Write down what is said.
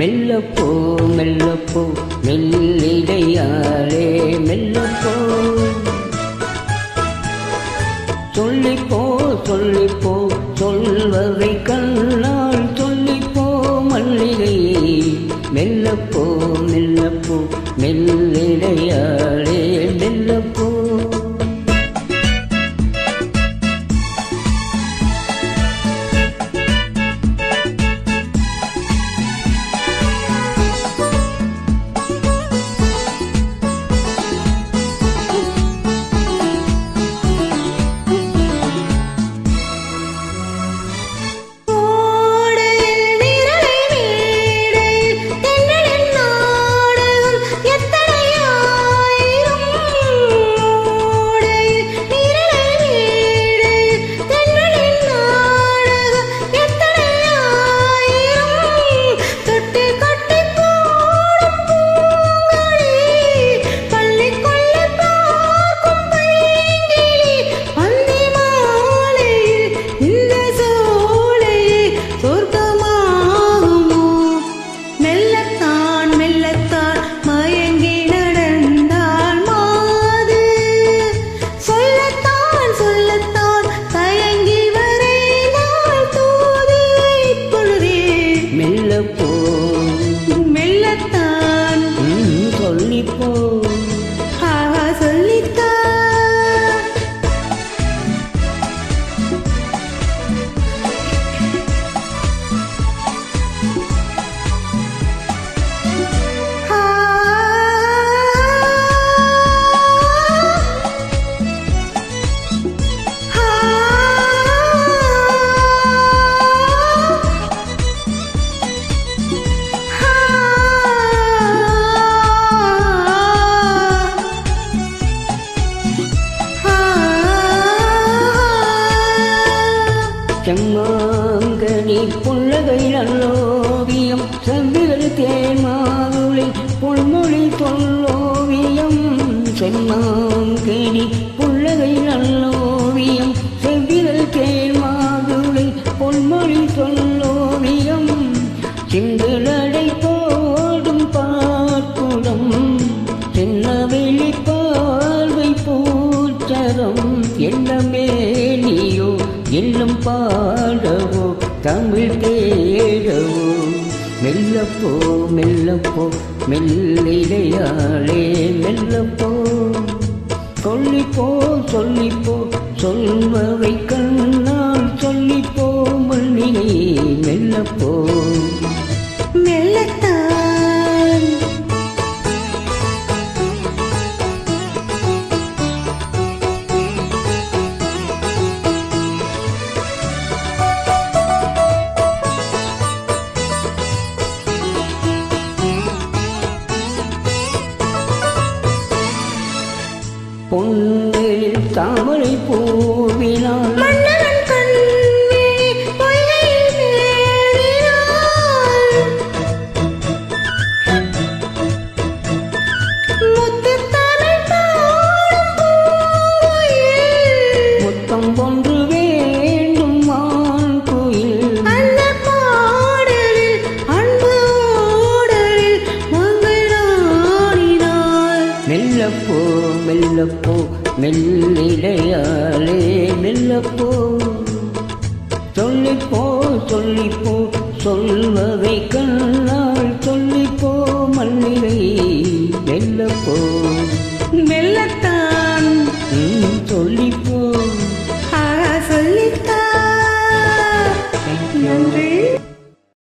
மெல்லப்போ மெல்லப்போ மெல்லிடையாளே மெல்லப்போ. சொல்லிப்போ சொல்லிப்போ செம்மாங்கனி புள்ளகை நல்லோவியம் செவ்விகள் தேன்மாவுளை புல்மொழி தொல்லோவியம் செம்மாங்கனி புள்ளகை நல்லோவியம் செவ்விகள் தேன்மாவுளை பொன்மொழி தொல்லோவியம். சிந்துளடை போடும் பார்க்குடம் சின்ன வெளி பார்வை பூச்சரம் எண்ணமே நீயோ எல்லும் பாடவோ தமிழ் தேடவோ. மெல்லப்போ மெல்லப்போ மெல்லிடையாளே மெல்லப்போ. சொல்லிப்போ சொல்லிப்போ சொல்வதை கண்ணால் சொல்லிப்போ மண்ணினை மெல்லப்போ. மெல்லத்தான் பொன்னில் தாமரை பூவினால் மெல்லப்போ மெல்லப்போ மெல்லிடையாளே மெல்லப்போ. சொல்லிப்போ சொல்லிப்போ சொல்வதை கண்ணால் சொல்லிப்போ மல்லிகை மெல்லப்போ. மெல்ல